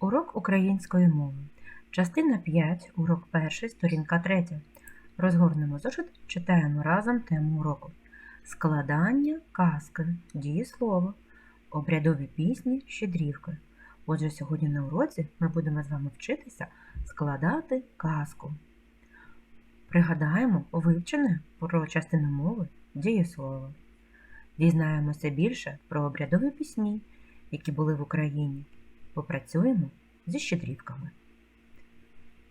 Урок української мови. Частина 5, урок 1, сторінка 3. Розгорнемо зошит, читаємо разом тему уроку. Складання казки, дієслово, обрядові пісні, щедрівки. Отже, сьогодні на уроці ми будемо з вами вчитися складати казку. Пригадаємо вивчене про частину мови дієслово. Дізнаємося більше про обрядові пісні, які були в Україні. Попрацюємо зі щедрівками.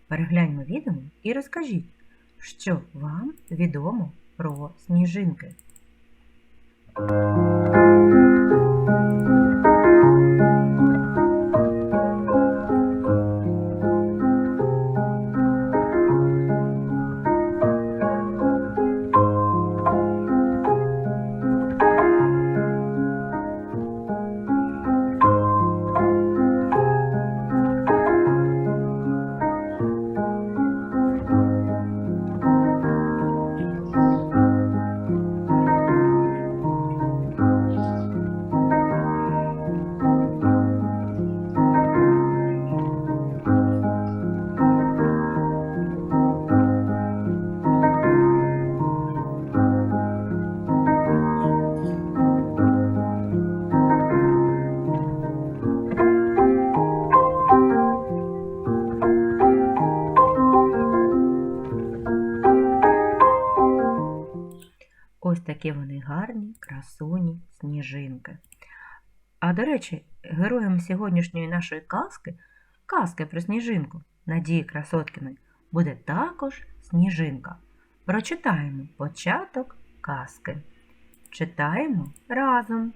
Перегляньмо відео і розкажіть, що вам відомо про сніжинки. Ось такі вони гарні, красуні сніжинки. А до речі, героєм сьогоднішньої нашої казки, казки про сніжинку Надії Красоткіної, буде також сніжинка. Прочитаємо початок казки. Читаємо разом.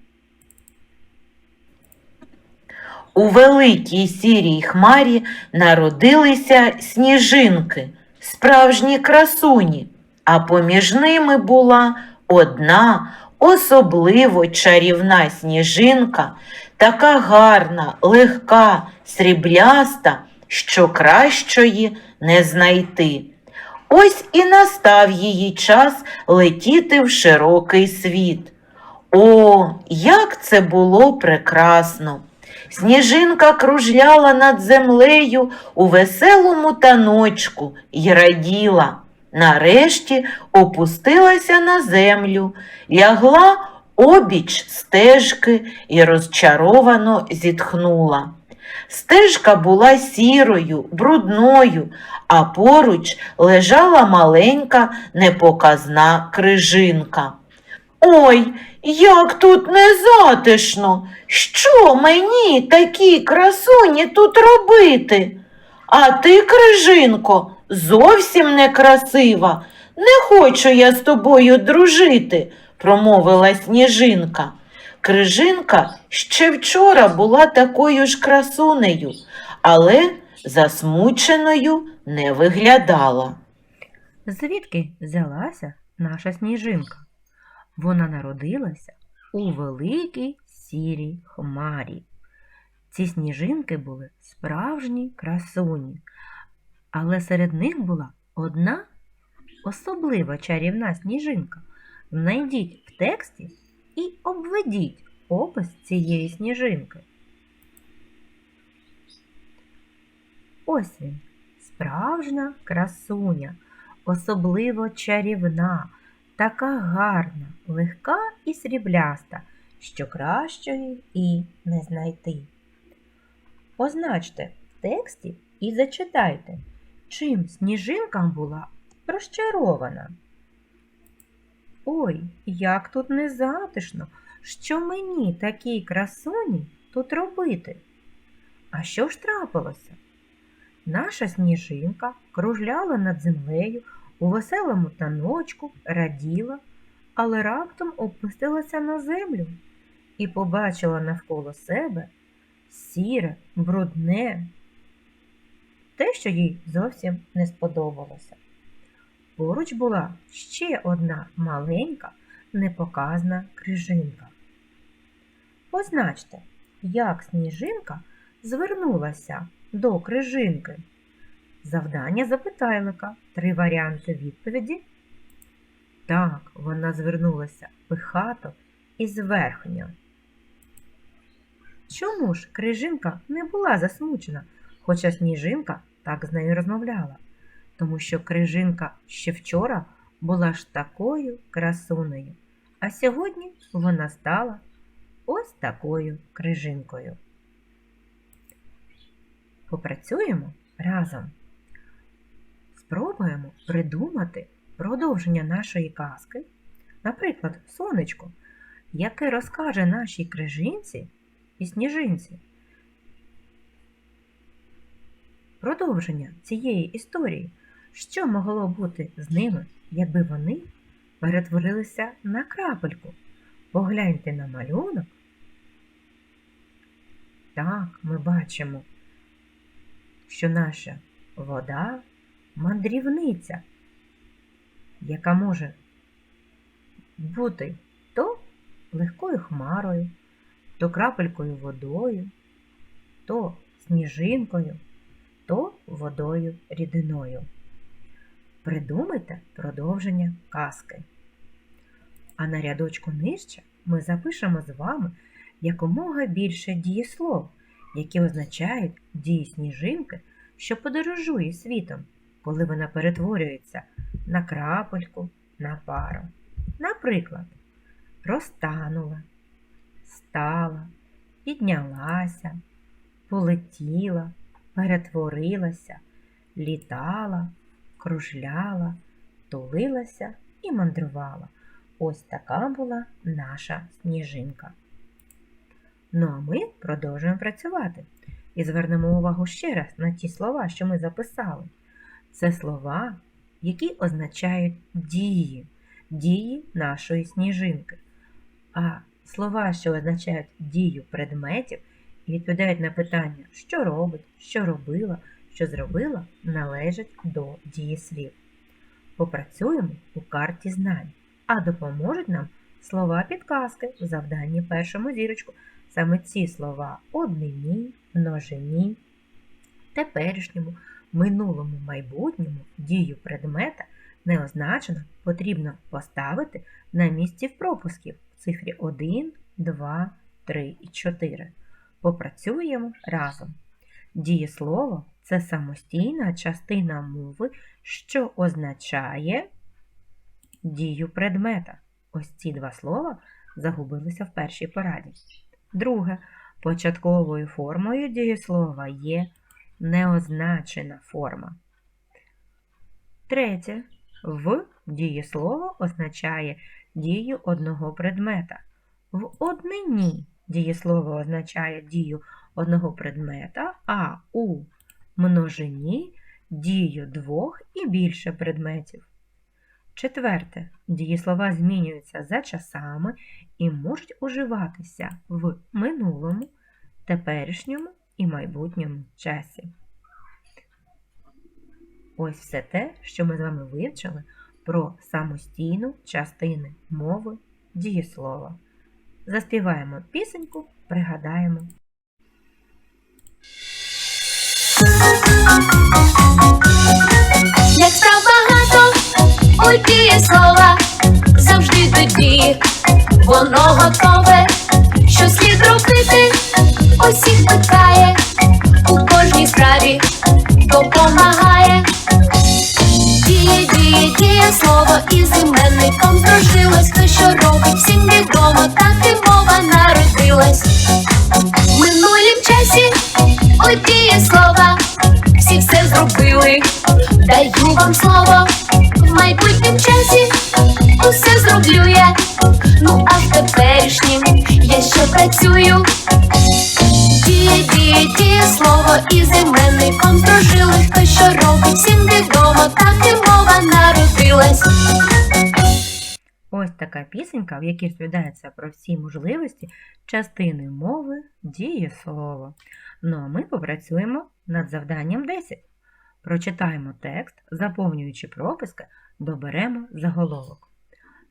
У великій сірій хмарі народилися сніжинки, справжні красуні, а поміж ними була одна особливо чарівна сніжинка, така гарна, легка, срібляста, що кращої не знайти. Ось і настав її час летіти в широкий світ. О, як це було прекрасно! Сніжинка кружляла над землею у веселому таночку й раділа. Нарешті опустилася на землю, лягла обіч стежки і розчаровано зітхнула. Стежка була сірою, брудною, а поруч лежала маленька непоказна крижинка. Ой, як тут незатишно! Що мені такі красуні тут робити? А ти, крижинко, зовсім не красива. Не хочу я з тобою дружити, промовила сніжинка. Крижинка ще вчора була такою ж красунею, але засмученою не виглядала. Звідки взялася наша сніжинка? Вона народилася у великій сірій хмарі. Ці сніжинки були справжні красуні, але серед них була одна особлива чарівна сніжинка. Знайдіть в тексті і обведіть опис цієї сніжинки. Ось він, справжня красуня, особливо чарівна, така гарна, легка і срібляста, що кращої і не знайти. Позначте в тексті і зачитайте, чим сніжинка була розчарована. Ой, як тут незатишно, що мені такій красуні тут робити? А що ж трапилося? Наша сніжинка кружляла над землею у веселому таночку, раділа, але раптом опустилася на землю і побачила навколо себе сіре, брудне, те, що їй зовсім не сподобалося. Поруч була ще одна маленька, непоказна крижинка. Позначте, як сніжинка звернулася до крижинки. Завдання запитайлика. Три варіанти відповіді. Так, вона звернулася пихато і зверхньо. Чому ж крижинка не була засмучена, хоча сніжинка так з нею розмовляла? Тому що крижинка ще вчора була ж такою красунею, а сьогодні вона стала ось такою крижинкою. Попрацюємо разом. Спробуємо придумати продовження нашої казки, наприклад, сонечко, яке розкаже нашій крижинці і сніжинці. Продовження цієї історії, що могло бути з ними, якби вони перетворилися на крапельку. Погляньте на малюнок. Так, ми бачимо, що наша вода мандрівниця, яка може бути то легкою хмарою, то крапелькою водою, то сніжинкою, то водою рідиною. Придумайте продовження казки. А на рядочку нижче ми запишемо з вами якомога більше дієслов, які означають дії сніжинки, що подорожує світом, коли вона перетворюється на крапельку, на пару. Наприклад, розтанула, стала, піднялася, полетіла, перетворилася, літала, кружляла, тулилася і мандрувала. Ось така була наша сніжинка. Ну а ми продовжуємо працювати і звернемо увагу ще раз на ті слова, що ми записали. Це слова, які означають дії, дії нашої сніжинки. А слова, що означають дію предметів відповідають на питання, що робить, що робила, що зробила, належать до дієслів. Попрацюємо у карті знань, а допоможуть нам слова підказки в завданні першому зірочку. Саме ці слова однині, множині, теперішньому, минулому, майбутньому дію предмета не означено потрібно поставити на місці пропусків в цифрі 1, 2, 3 і 4. Попрацюємо разом. Дієслово це самостійна частина мови, що означає дію предмета. Ось ці два слова загубилися в першій пораді. Друге, початковою формою дієслова є неозначена форма. Третє, в дієслово означає дію одного предмета. В однині дієслово означає дію одного предмета, а у множині дію двох і більше предметів. Четверте, дієслова змінюються за часами і можуть уживатися в минулому, теперішньому і майбутньому часі. Ось все те, що ми з вами вивчили про самостійну частину мови дієслова. Заспіваємо пісеньку, пригадаємо. Як справ багато у дієслова, завжди тоді воно готове, що слід робити, усіх питає, у кожній справі допомагає. Діє, діє, діє слово і з іменником здружилось, те, що робить всім відомо, вам слово в майбутнім часі усе зроблю я. Ну а в теперішнім я ще працюю. Діє, діє, діє слово і з іменником здружилось, те, що робить всім відомо, так і мова народилась. Ось така пісенька, в якій розповідається про всі можливості частини мови дієслова. Ну а ми попрацюємо над завданням 10. Прочитаємо текст, заповнюючи прописки, доберемо заголовок.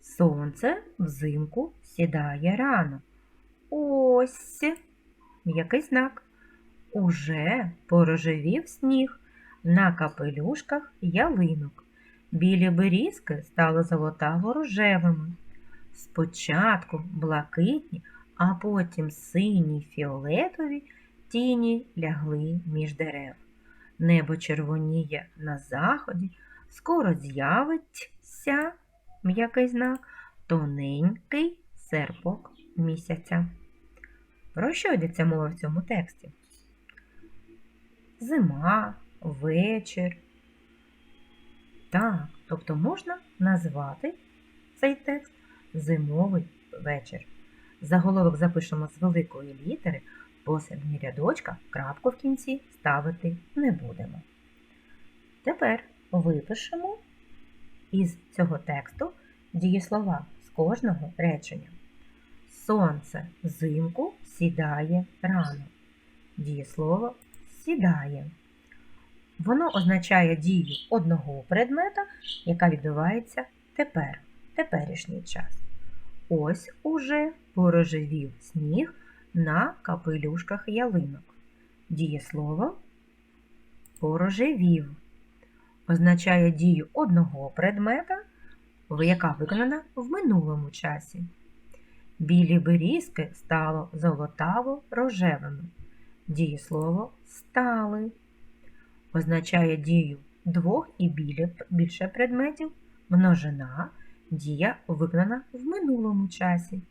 Сонце взимку сідає рано. Ось який знак. Уже порожевів сніг на капелюшках ялинок. Білі берізки стали золотаво рожевими. Спочатку блакитні, а потім сині фіолетові тіні лягли між дерев. Небо червоніє на заході, скоро з'явиться м'який знак, тоненький серпок місяця. Про що йдеться мова в цьому тексті? Зима, вечір. Так, тобто можна назвати цей текст зимовий вечір. Заголовок запишемо з великої літери, посередині рядочка крапку в кінці ставити не будемо. Тепер випишемо із цього тексту дієслова з кожного речення. Сонце взимку сідає рано. Дієслово сідає. Воно означає дію одного предмета, яка відбувається тепер, теперішній час. Ось уже порожевів сніг на капелюшках ялинок. Дієслово порожевів означає дію одного предмета, яка виконана в минулому часі. Білі берізки стало золотаво рожевими. Дієслово стали означає дію двох і більше предметів, множина, дія виконана в минулому часі.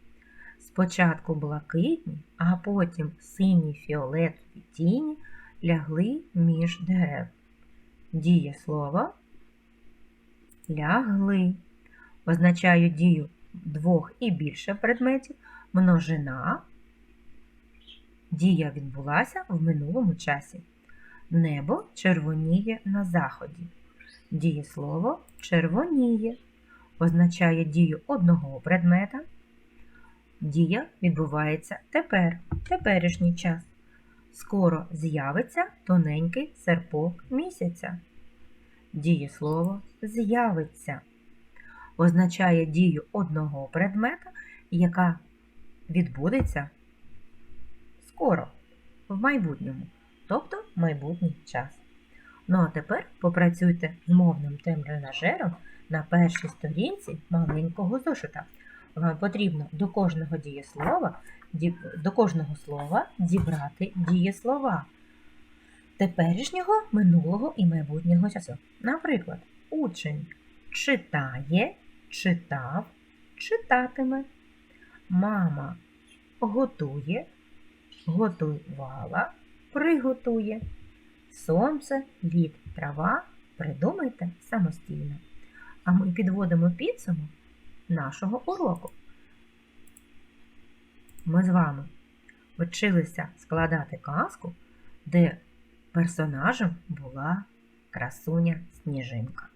Спочатку блакитні, а потім сині фіолетові тіні лягли між дерев. Дієслово лягли означає дію двох і більше предметів, множина. Дія відбулася в минулому часі. Небо червоніє на заході. Дієслово червоніє означає дію одного предмета. Дія відбувається тепер, теперішній час. Скоро з'явиться тоненький серпок місяця. Дієслово з'явиться означає дію одного предмета, яка відбудеться скоро, в майбутньому, тобто майбутній час. Ну а тепер попрацюйте з мовним темтренажером на першій сторінці маленького зошита. Вам потрібно до кожного дієслова, до кожного слова дібрати дієслова теперішнього, минулого і майбутнього часу. Наприклад, учень читає, читав, читатиме. Мама готує, готувала, приготує. Сонце, лід, трава придумайте самостійно. А ми підводимо підсумок нашого уроку. Ми з вами вчилися складати казку, де персонажем була красуня Сніжинка.